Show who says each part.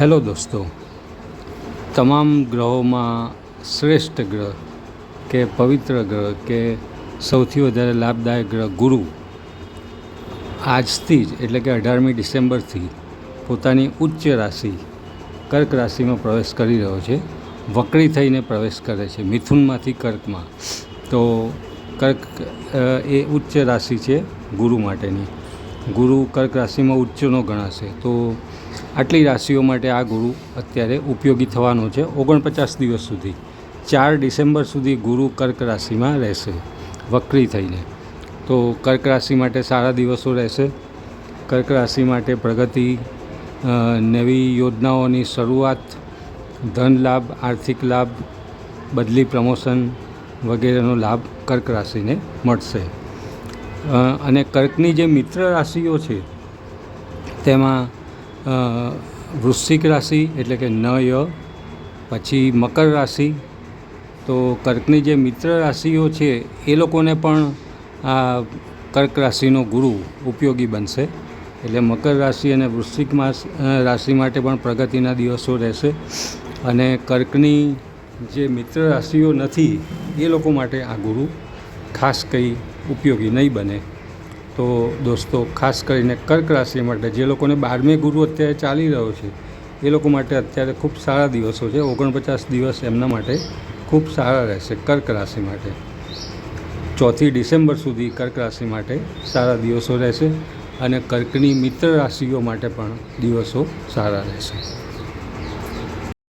Speaker 1: Hello દોસ્તો, તમામ ગ્રહોમાં શ્રેષ્ઠ ગ્રહ કે પવિત્ર ગ્રહ કે સૌથી વધારે લાભદાયક ગ્રહ ગુરુ આજથી જ, એટલે કે અઢારમી ડિસેમ્બરથી પોતાની ઉચ્ચ રાશિ, કર્ક રાશિમાં પ્રવેશ કરી રહ્યો છે. વકરી થઈને પ્રવેશ કરે છે, મિથુનમાંથી કર્કમાં. તો કર્ક એ ઉચ્ચ રાશિ છે ગુરુ માટેની. ગુરુ કર્ક રાશિમાં ઉચ્ચનો ગણાશે. તો આટલી રાશિઓ માટે આ ગુરુ અત્યારે ઉપયોગી થવાનો છે ઓગણપચાસ દિવસ સુધી. ચાર ડિસેમ્બર સુધી ગુરુ કર્ક રાશિમાં રહેશે, વક્રી થઈને. તો કર્ક રાશિ માટે સારા દિવસો રહેશે. કર્ક રાશિ માટે પ્રગતિ નવી યોજનાઓની શરૂઆત, ધન લાભ, આર્થિક લાભ, બદલી પ્રમોશન વગેરેનો લાભ કર્ક રાશિને મળશે. અને કર્કની જે મિત્ર રાશિઓ છે, તેમાં વૃશ્ચિક રાશિ એટલે કે ન ય, પછી મકર રાશિ. તો કર્કની જે મિત્ર રાશિઓ છે, એ લોકોને પણ આ કર્ક રાશિનો ગુરુ ઉપયોગી બનશે. એટલે મકર રાશિ અને વૃશ્ચિક માસ રાશિ માટે પણ પ્રગતિના દિવસો રહેશે. અને કર્કની જે મિત્ર રાશિઓ નથી, એ લોકો માટે આ ગુરુ ખાસ કંઈ ઉપયોગી નહીં બને. તો દોસ્તો, ખાસ કરીને કર્ક રાશિ માટે જે લોકોને બારમે ગુરુ અત્યારે ચાલી રહ્યો છે, એ લોકો માટે અત્યારે ખૂબ સારા દિવસો છે. ઓગણપચાસ દિવસ એમના માટે ખૂબ સારા રહેશે કર્ક રાશિ માટે. ચોથી ડિસેમ્બર સુધી કર્ક રાશિ માટે સારા દિવસો રહેશે અને કર્કની મિત્ર રાશિઓ માટે પણ દિવસો સારા રહેશે.